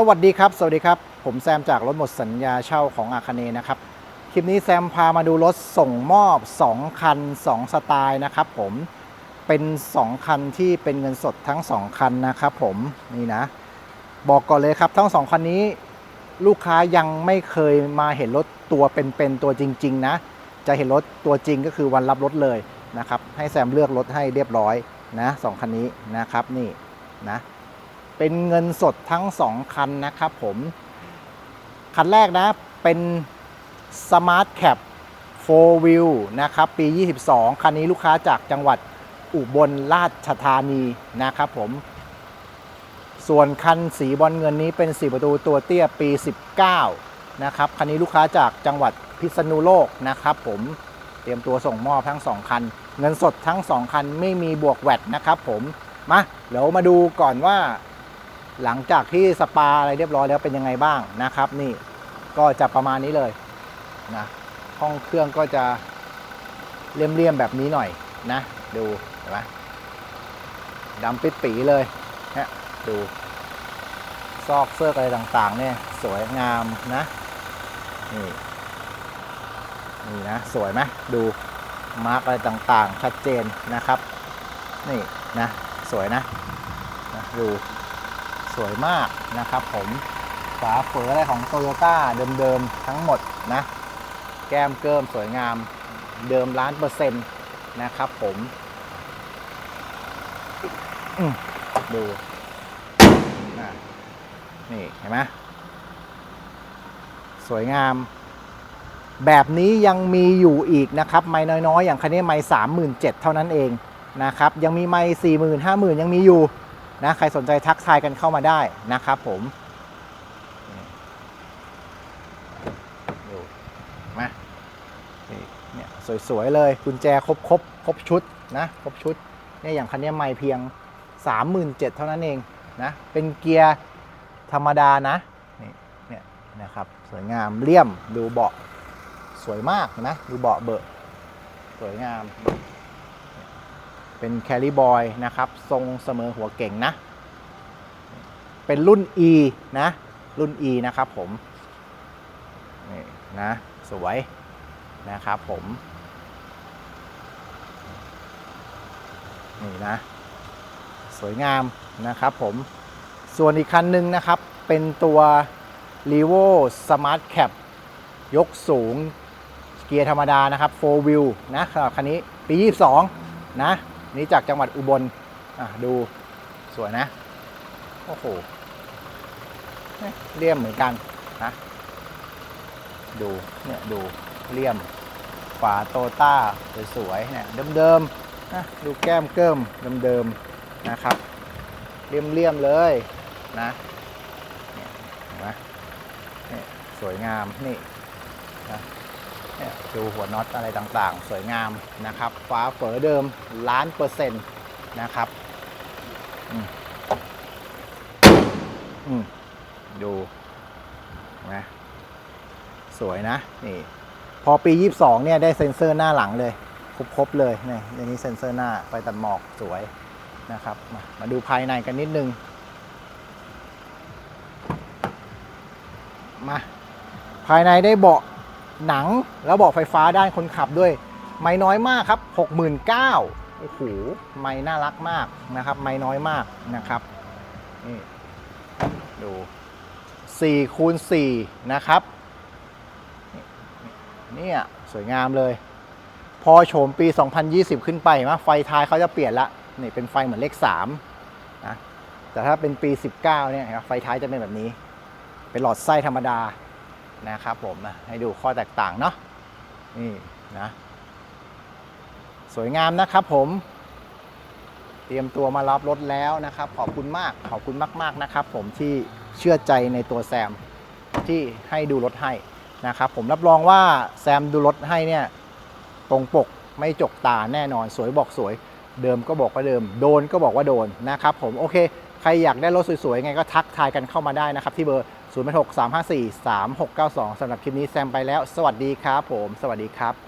สวัสดีครับ สวัสดีครับ ผมแซมจากรถหมดสัญญาเช่าของอาคเนนะครับ คลิปนี้แซมพามาดูรถส่งมอบ 2 คัน 2 สไตล์นะครับผม เป็น 2 คันที่เป็นเงินสดทั้ง 2 คันนะครับผมนี่นะ บอกก่อนเลยครับ ทั้ง 2 คันนี้ลูกค้ายังไม่เคยมาเห็นรถตัวเป็นๆตัวจริง ๆ นะ จะเห็นรถตัวจริงก็คือวันรับรถเลยนะครับ ให้แซมเลือกรถให้เรียบร้อยนะสองคันนี้นะครับนี่นะ เป็นเงินสดทั้ง 2 คันนะครับผม คันแรกนะเป็น Smart Cap 4 Wheel นะครับ ปี 22 คันนี้ลูกค้าจากจังหวัดอุบลราชธานีนะครับผม ส่วนคันสีบอลเงินนี้เป็น 4 ประตูตัวเตี้ยปี 19 นะครับ คันนี้ลูกค้าจากจังหวัดพิษณุโลกนะครับผม เตรียมตัวส่งมอบทั้ง 2 คัน เงินสดทั้ง 2 คันไม่มีบวกแวดนะครับผม มาเดี๋ยวมาดูก่อนว่า หลังจากที่สปาอะไรเรียบร้อยแล้วเป็นยังไงบ้างนะครับ นี่ก็จะประมาณนี้เลยนะห้องเครื่องก็จะเลี่ยมๆแบบนี้หน่อยนะ ดูเห็นไหมดำปิดปีเลยนะดูซอกเสื้ออะไรต่างๆ เนี่ยสวยงามนะ นี่นี่นะ สวยไหมดูมาร์กอะไรต่างๆ ชัดเจนนะครับ นี่นะ สวยนะนะดู สวยมากนะครับผมฝาเฝออะไรของโตโยต้าเดิมๆ ทั้งหมดนะ แก้มเกิมสวยงามเดิมล้านเปอร์เซ็นต์นะครับผมมดูนะนี่เห็นไหมสวยงาม แบบนี้ยังมีอยู่อีกนะครับ ไม่น้อยๆ อย่างคันนี้ไม่สามหมื่นเจ็ดเท่านั้นเองนะครับ ยังมีไม่สี่หมื่นห้าหมื่นยังมีอยู่ นะใครสนใจทักทายกันเข้ามาได้นะครับผมมนี่เนี่ยสวยๆเลยกุญแจครบครบครบชุดนะครบชุดเนี่ยอย่างคันนี้ไม่เพียง 37,000 เท่านั้นเองนะเป็นเกียร์ธรรมดานะนี่เนี่ยนะครับสวยงามเลี่ยมดูเบาะสวยมากนะ ดูเบาะเบอะสวยงาม เป็นแคริบอยนะครับ ทรงเสมอหัวเก่งนะ เป็นรุ่น E นะ รุ่น E นะครับผม นี่นะ สวยนะครับผม นี่นะ สวยงามนะครับผม ส่วนอีกคันหนึ่งนะครับ เป็นตัว r e v o Smart Cap ยกสูงเกียร์ธรรมดานะครับ 4 wheel นะสำหรับคันนี้ปี 22 นะ นี่จากจังหวัดอุบลอะดูสวยนะ โอ้โหเลี่ยมเหมือนกันนะดูเนี่ยดูเลี่ยมฝาโตต้าสวยๆเนี่ยเดิมๆนะดูแก้มเกิมเดิมๆนะครับเลี่ยมๆเลยนะเนี่ยเห็นไหมเนี่ยสวยงามนี่นะ ดูหัวน็อตอะไรต่างๆ สวยงามนะครับฝาเฝอเดิมล้านเปอร์เซ็นต์นะครับอืมอืมดูนไหมสวยนะนี่พอปี 22 เนี่ยได้เซ็นเซอร์หน้าหลังเลยครบๆเลยเนี่ยในนี้เซ็นเซอร์หน้าไฟตัดหมอกสวยนะครับมามาดูภายในกันนิดนึง มา ภายในได้เบาะ หนังแล้วบาะไฟฟ้าด้านคนขับด้วย ไม่น้อยมากครับ 69,000โอ้โหไม่น่ารักมากนะครับ ไม่น้อยมากนะครับนี่ดู4คูณ4นะครับนี่เนี่ยสวยงามเลย พอโฉมปี 2020 ขึ้นไปมาไฟท้ายเขาจะเปลี่ยนละนี่เป็นไฟเหมือนเลข3นะแต่ถ้าเป็นปี 19เนี่ยนไหมไฟท้ายจะเป็นแบบนี้ เป็นหลอดไส้ธรรมดา นะครับผมให้ดูข้อแตกต่างเนาะนี่นะสวยงามนะครับผม เตรียมตัวมารับรถแล้วนะครับ ขอบคุณมากขอบคุณมาก ๆนะครับ ผมที่เชื่อใจในตัวแซมที่ให้ดูรถให้นะครับ ผมรับรองว่าแซมดูรถให้เนี่ยตรงปกไม่จกตาแน่นอน สวยบอกสวย เดิมก็บอกว่าเดิม โดนก็บอกว่าโดนนะครับ ผมโอเค รอยากได้รถสวยๆไงก็ทักทายกันเข้ามาได้นะครับ ที่เบอร์ 0 6 3 5 4 3 6 9 2สำหรับคลิปนี้แซมไปแล้ว สวัสดีครับผม สวัสดีครับ